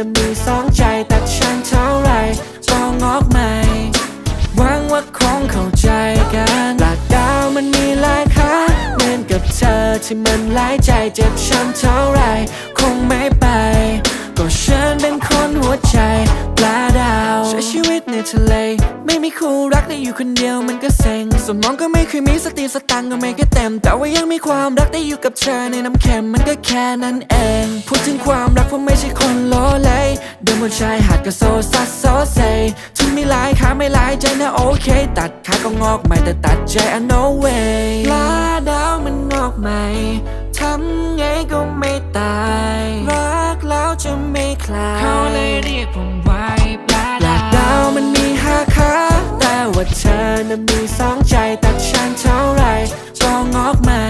น่ะมีสองใจแต่ฉันเท่าไรก็งงอกใหม่หวังว่าคงเข้าใจกันหลักดาวมันมีหลายค่าเหมือนกับเธอที่มันหลายใจเจ็บฉันเท่าไรคงไม่ไป ก็ฉันเป็นคนหัวใจปลาดาวใช้ชีวิตในทะเล ไม่มีคู่รักได้อยู่คนเดียวมันก็เซ็งสมองก็ไม่เคยมีสติสตังก็ไม่ก็เต็ม แต่ว่ายังมีความรักได้อยู่กับเธอในน้ำเค็มมันก็แค่นั้นเอง พูดถึงความรักผมไม่ใช่คนล้อแล เดินบนชายหาดก็โซซัสโซเซทุนมีหลายขาไม่หลายใจนะโอเค ตัดขาก็งอกใหม่แต่ตัดใจอัน no way ลาดาวมันงอกใหม่ทำไงก็ไม่ตาย รักแล้วจะไม่คลายเขาเลยเรียกผมไว้ปลาดาว ดาวมันมีห้าขาแต่ว่าเธอนั้นมีสองใจตัดฉันเท่าไรก็งอกใหม่